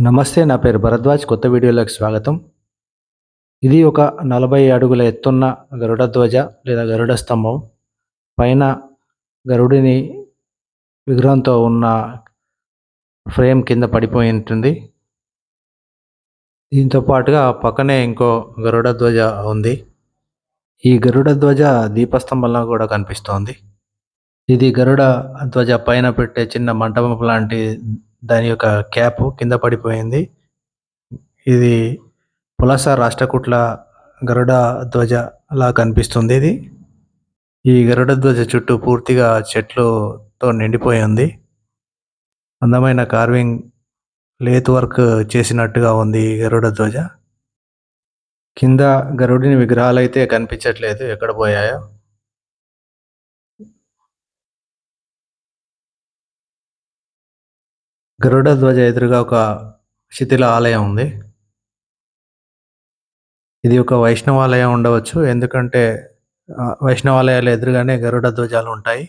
నమస్తే నా పేరు భరద్వాజ్. కొత్త వీడియోలోకి స్వాగతం. ఇది ఒక నలభై అడుగుల ఎత్తున్న గరుడ ధ్వజ లేదా గరుడ స్తంభం. పైన గరుడిని విగ్రహంతో ఉన్న ఫ్రేమ్ కింద పడిపోయి ఉంటుంది. దీంతో పాటుగా పక్కనే ఇంకో గరుడ ధ్వజ ఉంది. ఈ గరుడ ధ్వజ దీపస్తంభంలో కూడా కనిపిస్తోంది. ఇది గరుడ ధ్వజ పైన పెట్టే చిన్న మంటపం లాంటి దాని యొక్క క్యాప్ కింద పడిపోయింది. ఇది పులస రాష్ట్రకూట్ల గరుడ ధ్వజ లా కనిపిస్తుంది ఇది. ఈ గరుడ ధ్వజ చుట్టూ పూర్తిగా చెట్లుతో నిండిపోయి ఉంది. అందమైన కార్వింగ్ లేత్ వర్క్ చేసినట్టుగా ఉంది గరుడ ధ్వజ. కింద గరుడిని విగ్రహాలు అయితే కనిపించట్లేదు ఎక్కడ పోయాయో. గరుడ ధ్వజ ఎదురుగా ఒక శిథిల ఆలయం ఉంది. ఇది ఒక వైష్ణవాలయం ఉండవచ్చు. ఎందుకంటే వైష్ణవాలయాల ఎదురుగానే గరుడ ధ్వజాలు ఉంటాయి.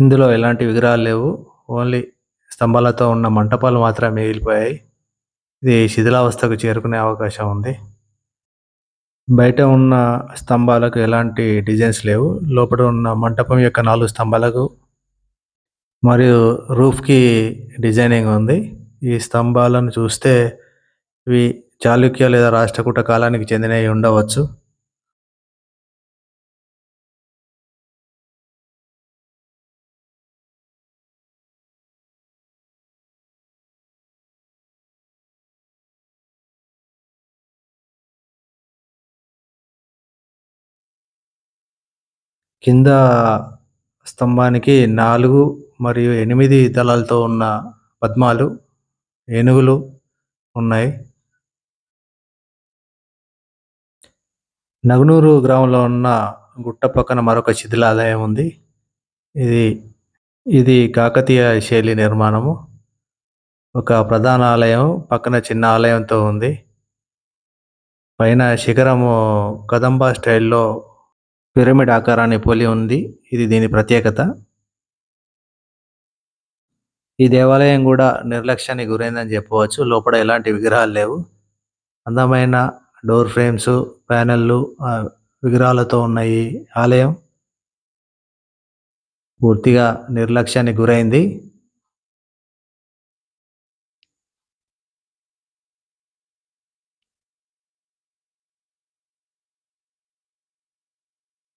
ఇందులో ఎలాంటి విగ్రహాలు లేవు. ఓన్లీ స్తంభాలతో ఉన్న మంటపాలు మాత్రమే మిగిలిపోయాయి. ఇది శిథిలావస్థకు చేరుకునే అవకాశం ఉంది. బయట ఉన్న స్తంభాలకు ఎలాంటి డిజైన్స్ లేవు. లోపల ఉన్న మంటపం యొక్క నాలుగు స్తంభాలకు మరియు రూఫ్కి డిజైనింగ్ ఉంది. ఈ స్తంభాలను చూస్తే ఇవి చాళుక్య లేదా రాష్ట్రకూట కాలానికి చెందినవి ఉండవచ్చు. కింద స్తంభానికి నాలుగు మరియు ఎనిమిది దళాలతో ఉన్న పద్మాలు ఏనుగులు ఉన్నాయి. నగునూరు గ్రామంలో ఉన్న గుట్ట పక్కన మరొక శిథిలాలయం ఉంది. ఇది ఇది కాకతీయ శైలి నిర్మాణము. ఒక ప్రధాన ఆలయం పక్కన చిన్న ఆలయంతో ఉంది. పైన శిఖరము కదంబ స్టైల్లో పిరమిడ్ ఆకారాన్ని పోలి ఉంది. ఇది దీని ప్రత్యేకత. ఈ దేవాలయం కూడా నిర్లక్ష్యానికి గురైందని చెప్పవచ్చు. లోపల ఎలాంటి విగ్రహాలు లేవు. అందమైన డోర్ ఫ్రేమ్స్ ప్యానెళ్ళు విగ్రహాలతో ఉన్న ఈ ఆలయం పూర్తిగా నిర్లక్ష్యానికి గురైంది.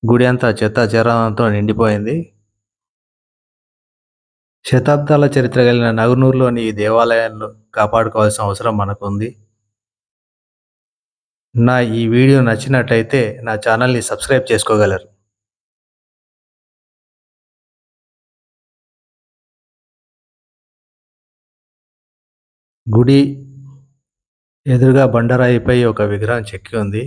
గుడి అంతా చెత్త చెరంతో నిండిపోయింది. శతాబ్దాల చరిత్ర కలిగిన నగనూరులోని ఈ దేవాలయాలను కాపాడుకోవాల్సిన అవసరం మనకు ఉంది నా ఈ వీడియో నచ్చినట్లయితే నా ఛానల్ని సబ్స్క్రైబ్ చేసుకోగలరు. గుడి ఎదురుగా బండరాయిపై ఒక విగ్రహం చెక్కి ఉంది.